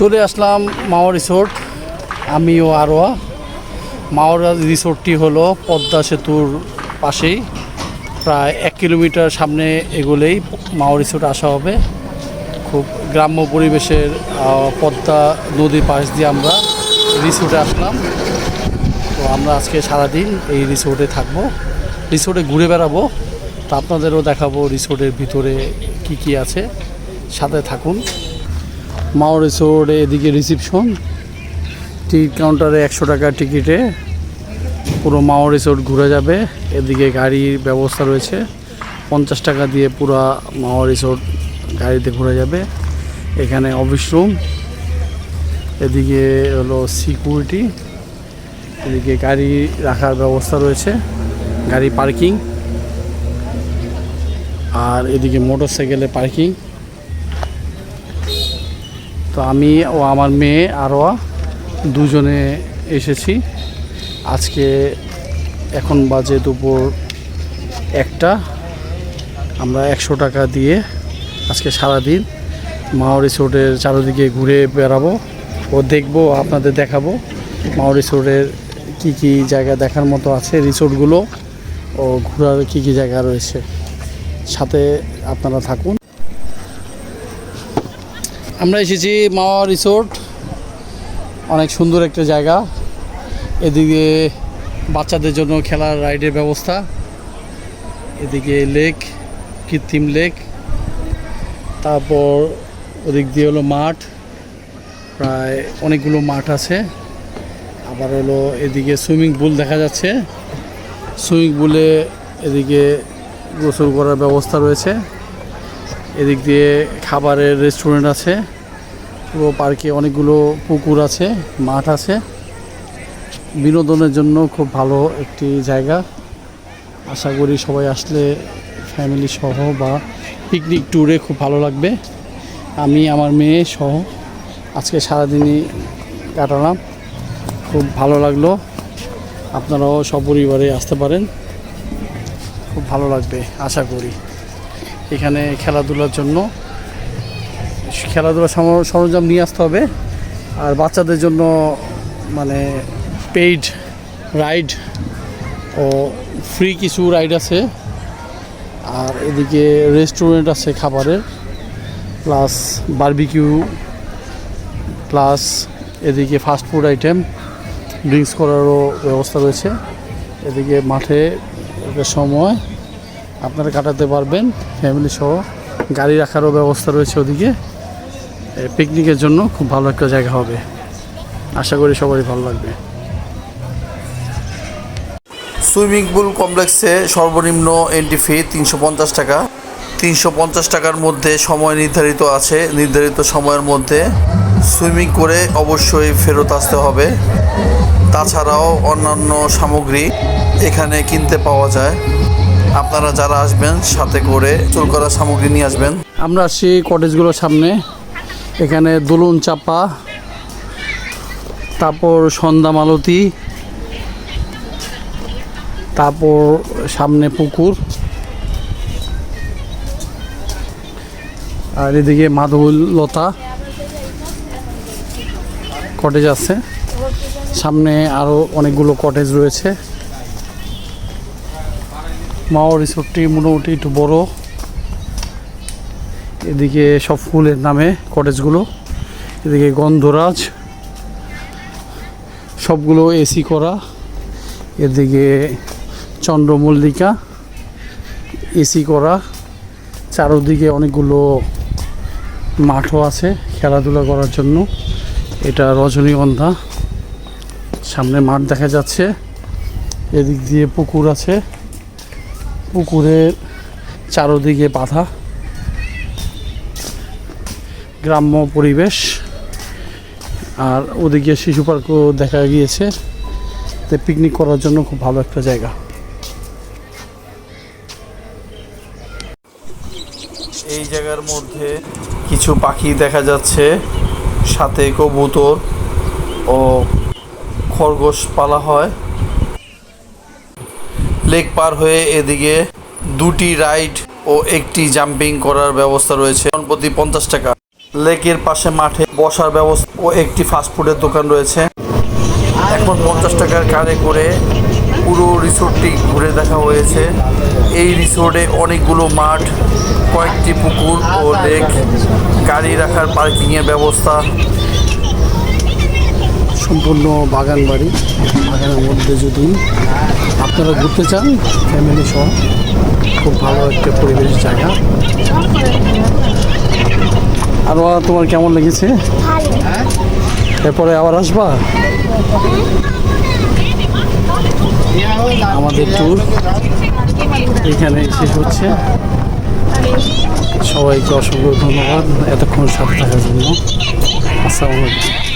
চলে আসলাম মাওয়া রিসোর্ট, আমিও আরোয়া। মাওয়া রিসোর্টটি হলো পদ্মা সেতুর পাশেই। প্রায় এক কিলোমিটার সামনে এগোলেই মাওয়া রিসোর্ট আসা হবে। খুব গ্রাম্য পরিবেশের পদ্মা নদীর পাশ দিয়ে আমরা রিসোর্টে আসলাম। তো আমরা আজকে সারাদিন এই রিসোর্টে থাকব। রিসোর্টে ঘুরে বেড়াবো। তো আপনাদেরও দেখাবো রিসোর্টের ভিতরে কি কি আছে। সাথে থাকুন। মাও রিসোর্টে এদিকে রিসিপশন টিকিট কাউন্টারে একশো টাকা টিকিটে। পুরো মাও রিসোর্ট ঘুরে যাবে, এদিকে গাড়ির ব্যবস্থা রয়েছে। পঞ্চাশ টাকা দিয়ে পুরো মাও রিসোর্ট গাড়িতে ঘুরে যাবে। এখানে অফিস রুম এদিকে হলো সিকিউরিটি এদিকে গাড়ি রাখার ব্যবস্থা রয়েছে, গাড়ি পার্কিং আর এদিকে মোটর সাইকেলে পার্কিং তো আমি ও আমার মেয়ে আরোয়া দুজনে এসেছি। আজকে এখন বাজে দুপুর একটা। আমরা একশো টাকা দিয়ে আজকে সারাদিন মাও রিসোর্টের চারিদিকে ঘুরে বেড়াবো। ও দেখব, আপনাদের দেখাবো। মাও রিসোর্টের কী কী জায়গা দেখার মতো আছে রিসোর্টগুলো। ও ঘোরার কী কী জায়গা রয়েছে। সাথে আপনারা থাকুন। আমরা এসেছি মাওয়া রিসোর্ট। অনেক সুন্দর একটা জায়গা। এদিকে বাচ্চাদের জন্য খেলার রাইডের ব্যবস্থা। এদিকে লেক, কৃত্রিম লেক। তারপর ওদিক দিয়ে হলো মাঠ। প্রায় অনেকগুলো মাঠ আছে। আবার হলো এদিকে সুইমিং পুল দেখা যাচ্ছে। সুইমিং পুলে এদিকে গোসল করার ব্যবস্থা রয়েছে। এদিক দিয়ে খাবারের রেস্টুরেন্ট আছে। পুরো পার্কে অনেকগুলো পুকুর আছে, মাঠ আছে। বিনোদনের জন্য খুব ভালো একটি জায়গা। আশা করি সবাই আসলে ফ্যামিলি সহ বা পিকনিক ট্যুরে খুব ভালো লাগবে। আমি, আমার মেয়ে সহ আজকে সারাদিনই কাটালাম। খুব ভালো লাগল। আপনারাও সপরিবারে আসতে পারেন। খুব ভালো লাগবে, আশা করি। এখানে খেলাধুলার জন্য খেলাধুলার সম- সরঞ্জাম নিয়ে আসতে হবে। আর বাচ্চাদের জন্য মানে পেইড রাইড ও ফ্রি কিছু রাইড আছে। আর এদিকে রেস্টুরেন্ট আছে খাবারের। প্লাস বারবিকিউ প্লাস এদিকে ফাস্ট ফুড আইটেম ড্রিঙ্কস করারও ব্যবস্থা রয়েছে। এদিকে মাঠে সময় আপনারা কাটাতে পারবেন। ফ্যামিলি সহ গাড়ি রাখারও ব্যবস্থা রয়েছে ওদিকে। পিকনিকের জন্য খুব ভালো একটা জায়গা হবে। আশা করি সবারই ভালো লাগবে। সুইমিং পুল কমপ্লেক্সে সর্বনিম্ন এন্ট্রি ফি তিনশো পঞ্চাশ টাকা। তিনশো পঞ্চাশ টাকার মধ্যে সময় নির্ধারিত আছে। নির্ধারিত সময়ের মধ্যে সুইমিং করে অবশ্যই ফেরত আসতে হবে। তাছাড়াও অন্যান্য সামগ্রী এখানে কিনতে পাওয়া যায়। আপনারা যারা আসবেন সাথে করে চুল করা সামগ্রী নিয়ে আসবেন। আমরা আসছি কটেজগুলোর সামনে। এখানে দোলন চাপা, তারপর সন্ধ্যা মালতী, তারপর সামনে পুকুর, আর এদিকে মাধবলতা কটেজ আছে। সামনে আরও অনেকগুলো কটেজ রয়েছে। মাও রিসোর্টটি মোটামুটি একটু বড়। এদিকে সব ফুলের নামে কটেজগুলো, এদিকে গন্ধরাজ, সবগুলো এসি করা, এদিকে চন্দ্রমল্লিকা, এসি করা, চারোদিকে অনেকগুলো মাঠও আছে খেলাধুলা করার জন্য। এটা রজনীগন্ধা, সামনে মাঠ দেখা যাচ্ছে, এদিক দিয়ে পুকুর আছে, পুকুরের চারোদিকে বাঁধা। গ্রাম্য পরিবেশ। আর ওদিকে শিশু পার্কও দেখা গিয়েছে। তো পিকনিক করার জন্য খুব ভালো একটা জায়গা। এই জায়গার মধ্যে কিছু পাখি দেখা যাচ্ছে। সাথে কবুতর ও খরগোশ পালা হয়। লেক পার হয়ে এদিকে দুটি রাইড ও একটি জাম্পিং করার ব্যবস্থা রয়েছে। প্রতি পঞ্চাশ টাকা। লেকের পাশে মাঠে বসার ব্যবস্থা ও একটি ফাস্টফুডের দোকান রয়েছে। এখন পঞ্চাশ টাকার কারে করে পুরো রিসোর্টটি ঘুরে দেখা হয়েছে। এই রিসোর্টে অনেকগুলো মাঠ, কয়েকটি পুকুর ও লেক, গাড়ি রাখার পার্কিংয়ের ব্যবস্থা। সম্পূর্ণ বাগান বাড়ি। বাগানের মধ্যে যদি আপনারা ঘুরতে চান ফ্যামিলি সহ, খুব ভালো একটা পরিবেশ জায়গা। আর তোমার কেমন লেগেছে? এরপরে আবার আসবা? আমাদের ট্যুর এখানে শেষ হচ্ছে। সবাইকে অসংখ্য ধন্যবাদ এতক্ষণ সাথে থাকার জন্য। আসসালামু আলাইকুম।